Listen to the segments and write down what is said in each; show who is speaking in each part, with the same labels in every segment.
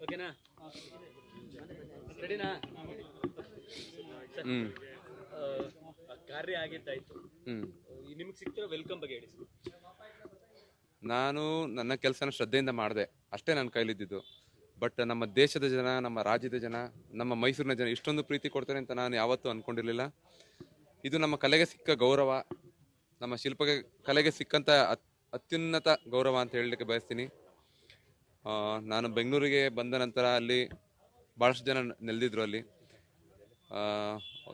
Speaker 1: ಓಕೆನಾ?
Speaker 2: ರೆಡಿನಾ ಹ್ಮ್. ಕಾರ್ಯ ಆಗಿದ್ದಾಯ್ತು. ನಿಮಗೆ ಸಿಕ್ತಿರೋ ವೆಲ್ಕಮ್ ಬಗ್ಗೆ ಹೇಳಿ
Speaker 1: ನಾನು ನನ್ನ ಕೆಲಸನ ಶ್ರದ್ಧೆಯಿಂದ ಮಾಡಿದೆ. ಅಷ್ಟೇ ನನ್ನ ಕೈಲಿದ್ದಿದ್ದು. ಬಟ್ ನಮ್ಮ ದೇಶದ ಜನ ನಮ್ಮ ರಾಜ್ಯದ ಜನ ನಮ್ಮ ಮೈಸೂರಿನ ಜನ ಇಷ್ಟೊಂದು ಪ್ರೀತಿ ಕೊಡ್ತಾರೆ ಅಂತ ನಾನು ಯಾವತ್ತೂ ಅಂದ್ಕೊಂಡಿರಲಿಲ್ಲ ಇದು ನಮ್ಮ ಕಲೆಗೆ ಸಿಕ್ಕ ಗೌರವ ನಮ್ಮ ಶಿಲ್ಪಕ್ಕೆ ಕಲೆಗೆ ಸಿಕ್ಕಂಥ ಅತ್ಯುನ್ನತ ಗೌರವ ಅಂತ ಹೇಳಲಿಕ್ಕೆ ಬಯಸ್ತೀನಿ. ನಾನು ಬೆಂಗಳೂರಿಗೆ ಬಂದ ನಂತರ ಅಲ್ಲಿ ಭಾಳಷ್ಟು ಜನ ನೆಲೆದಿದ್ರು ಅಲ್ಲಿ.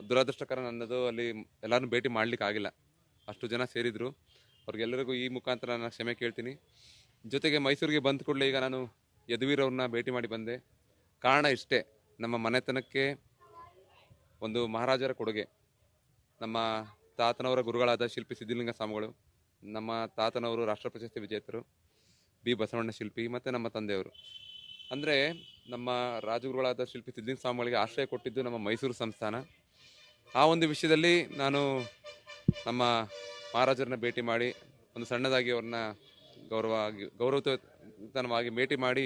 Speaker 1: ದುರದೃಷ್ಟಕರ ನನ್ನದು ಅಲ್ಲಿ ಎಲ್ಲರನ್ನೂ ಭೇಟಿ ಮಾಡ್ಲಿಕ್ಕೆ ಆಗಿಲ್ಲ ಅಷ್ಟು ಜನ ಸೇರಿದ್ರು. ಅವ್ರಿಗೆಲ್ಲರಿಗೂ ಈ ಮುಖಾಂತರ ನಾನು ಕ್ಷಮೆ ಕೇಳ್ತೀನಿ. ಜೊತೆಗೆ ಮೈಸೂರಿಗೆ ಬಂದ ಕೂಡಲೇ ಈಗ ನಾನು ಯದುವೀರವ್ರನ್ನ ಭೇಟಿ ಮಾಡಿ ಬಂದೆ. ಕಾರಣ ಇಷ್ಟೇ, ನಮ್ಮ ಮನೆತನಕ್ಕೆ ಒಂದು ಮಹಾರಾಜರ ಕೊಡುಗೆ. ನಮ್ಮ ತಾತನವರ ಗುರುಗಳಾದ ಶಿಲ್ಪಿ ಸಿದ್ಧಲಿಂಗ ಸ್ವಾಮಿಗಳು, ನಮ್ಮ ತಾತನವರು ರಾಷ್ಟ್ರ ಪ್ರಶಸ್ತಿ ವಿಜೇತರು. ಬಿ ಬಸವಣ್ಣ ಶಿಲ್ಪಿ ಮತ್ತು ನಮ್ಮ ತಂದೆಯವರು. ಅಂದರೆ ನಮ್ಮ ರಾಜಗುರುಗಳಾದ ಶಿಲ್ಪಿ ಸಿದ್ದಿನ ಸ್ವಾಮಿಗಳಿಗೆ ಆಶ್ರಯ ಕೊಟ್ಟಿದ್ದು ನಮ್ಮ ಮೈಸೂರು ಸಂಸ್ಥಾನ. ಆ ಒಂದು ವಿಷಯದಲ್ಲಿ ನಾನು ನಮ್ಮ ಮಹಾರಾಜರನ್ನ ಭೇಟಿ ಮಾಡಿ, ಒಂದು ಸಣ್ಣದಾಗಿ ಅವ್ರನ್ನ ಗೌರವ ಗೌರವತನವಾಗಿ ಭೇಟಿ ಮಾಡಿ,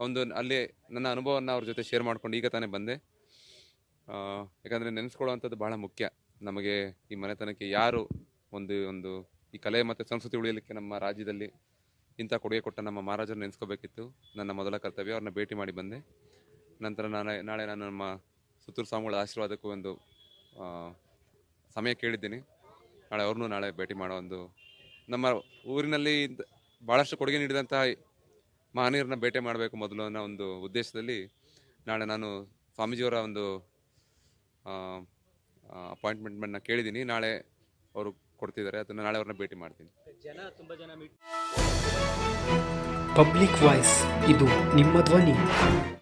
Speaker 1: ಒಂದು ಅಲ್ಲಿ ನನ್ನ ಅನುಭವವನ್ನು ಅವ್ರ ಜೊತೆ ಶೇರ್ ಮಾಡ್ಕೊಂಡು ಈಗ ತಾನೇ ಬಂದೆ. ಯಾಕಂದರೆ ನೆನೆಸ್ಕೊಳ್ಳುವಂಥದ್ದು ಬಹಳ ಮುಖ್ಯ. ನಮಗೆ ಈ ಮನೆತನಕ್ಕೆ ಯಾರು ಒಂದು ಒಂದು ಈ ಕಲೆ ಮತ್ತು ಸಂಸ್ಕೃತಿ ಉಳಿಯಲಿಕ್ಕೆ ನಮ್ಮ ರಾಜ್ಯದಲ್ಲಿ ಇಂಥ ಕೊಡುಗೆ ಕೊಟ್ಟ ನಮ್ಮ ಮಹಾರಾಜರು ನೆನೆಸ್ಕೋಬೇಕಿತ್ತು. ನನ್ನ ಮೊದಲ ಕರ್ತವ್ಯ, ಅವ್ರನ್ನ ಭೇಟಿ ಮಾಡಿ ಬಂದೆ. ನಂತರ ನಾನು ನಾಳೆ ನಾನು ನಮ್ಮ ಸುತ್ತೂರು ಸ್ವಾಮಿಗಳ ಆಶೀರ್ವಾದಕ್ಕೂ ಒಂದು ಸಮಯ ಕೇಳಿದ್ದೀನಿ. ನಾಳೆ ಅವ್ರನ್ನೂ ನಾಳೆ ಭೇಟಿ ಮಾಡೋ ಒಂದು, ನಮ್ಮ ಊರಿನಲ್ಲಿ ಭಾಳಷ್ಟು ಕೊಡುಗೆ ನೀಡಿದಂತಹ ಮಹನೀಯರನ್ನ ಭೇಟಿ ಮಾಡಬೇಕು ಮೊದಲು ಅನ್ನೋ ಒಂದು ಉದ್ದೇಶದಲ್ಲಿ ನಾಳೆ ನಾನು ಸ್ವಾಮೀಜಿಯವರ ಒಂದು ಅಪಾಯಿಂಟ್ಮೆಂಟ್ನ ಕೇಳಿದ್ದೀನಿ. ನಾಳೆ ಅವರು ಕೊಡ್ತಿದ್ದಾರೆ ಅದನ್ನು ನಾಳೆ ಅವ್ರನ್ನ ಭೇಟಿ ಮಾಡ್ತೀನಿ.
Speaker 2: ಜನ ತುಂಬಾ ಜನ ಮೀಟ್
Speaker 3: ಪಬ್ಲಿಕ್ ವಾಯ್ಸ್ ಇದು ನಿಮ್ಮ ಧ್ವನಿ.